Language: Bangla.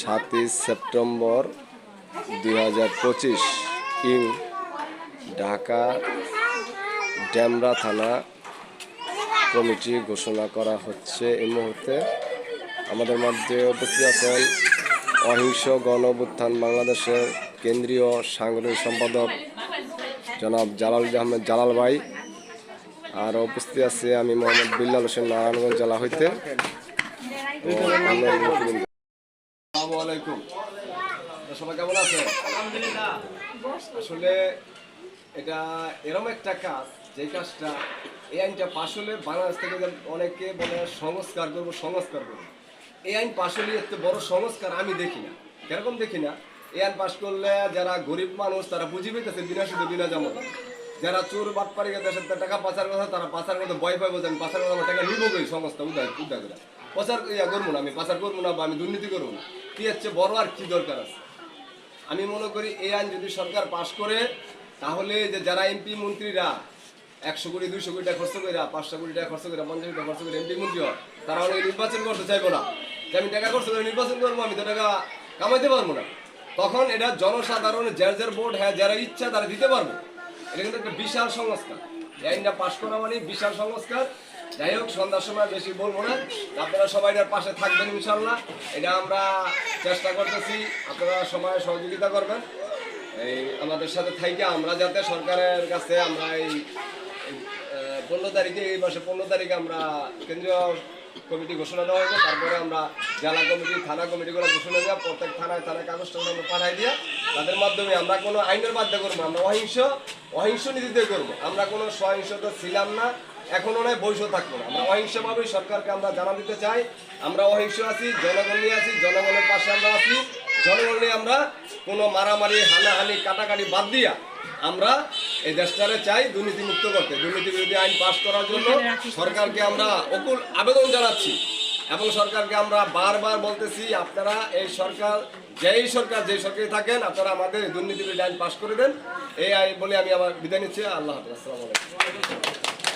সাতই সেপ্টেম্বর দুই হাজার পঁচিশ ইং ঢাকা ড্যামরা থানা কমিটি ঘোষণা করা হচ্ছে এই মুহূর্তে। আমাদের মধ্যে উপস্থিত আছেন অহিংস গণ বাংলাদেশের কেন্দ্রীয় সাংগঠনিক সম্পাদক জনাব জালাল আহমেদ জালাল ভাই। আর উপস্থিত আছে আমি মোহাম্মদ বিল্লাল হোসেন, নারায়ণগঞ্জ জেলা হইতে। আসলে এটা এরম একটা কাজ, যে কাজটা এই আইনটা পাশ হলে বাংলাদেশ থেকে অনেকে বলে সংস্কার করব সংস্কার করব। এই আইন পাশ হলে এত বড় সংস্কার আমি দেখি না। কীরকম দেখি না? এই আইন পাশ করলে যারা গরিব মানুষ, তারা বুঝি পেতেছে বিনা সুদে, বিনা জমা যারা চোর বাটপারি দেশের টাকা পাচার কথা তারা পাচার করতে ভয় পাই বোঝে আমি পাচার কথা টাকা নিবো কই? সংস্থা উদয় উদয় করে। পাচার ইয়া করব না, আমি পাচার করব না বা আমি দুর্নীতি করব না। কি হচ্ছে বড় আর কি দরকার আছে? আমি মনে করি এই আইন যদি সরকার পাশ করে, তাহলে যে যারা এমপি মন্ত্রীরা, একশো কোটি, দুইশো কোটি টাকা খরচ করে পাঁচশো কোটি টাকা খরচ করে পঞ্চাশ টাকা খরচ করে এমপি মন্ত্রী হয়, তারা অনেক নির্বাচন করতে চাইব না। যে আমি টাকা খরচ করে নির্বাচন করব, আমি তো টাকা কামাইতে পারব না। তখন এটা জনসাধারণ যার যার ভোট হ্যাঁ যারা ইচ্ছা তারা দিতে পারব। এটা একটা বিশাল সংস্কার। এই আইনটা পাশ করা মানে বিশাল সংস্কার। যাই হোক, সন্ধ্যার সময় বেশি বলব না। আপনারা সবাই এটার পাশে থাকবেন ইনশাল্লাহ এটা আমরা চেষ্টা করতেছি। আপনারা সবাই সহযোগিতা করবেন। এই আমাদের সাথে থাইকে আমরা যাতে সরকারের কাছে আমরা এই পনেরো তারিখে, এই মাসে পনেরো তারিখে আমরা কেন্দ্রীয় কমিটি ঘোষণা দেওয়া হবে। তারপরে আমরা জেলা কমিটি, থানা কমিটিগুলো ঘোষণা দেওয়া প্রত্যেক থানায় থানায় কাগজটা আমরা পাঠাই দিয়া তাদের মাধ্যমে আমরা কোনো আইনের বাধ্যে করব। আমরা অহিংস অহিংস নীতিতে করব। আমরা কোনো সহিংসতা ছিলাম না এখনও নয় বৈশ থাকব না। আমরা অহিংসভাবে সরকারকে আমরা জানা দিতে চাই। আমরা অহিংস আছি জনগণ নিয়ে আছি জনগণের পাশে আমরা আছি। জনগণ নিয়ে আমরা কোনো মারামারি হানাহানি কাটাকাটি বাদ দিয়া আমরা এই দেশটারে চাই দুর্নীতি মুক্ত করতে। দুর্নীতি বিরোধী আইন পাশ করার জন্য সরকারকে আমরা অকুল আবেদন জানাচ্ছি। এবং সরকারকে আমরা বারবার বলতেছি, আপনারা এই সরকার, যেই সরকার যেই সরকারে থাকেন, আপনারা আমাদের এই দুর্নীতি বিল আইন পাশ করে দেন। এই বলে আমি আমার বিদায় নিচ্ছি। আল্লাহ হাফিজ, আসসালামু আলাইকুম।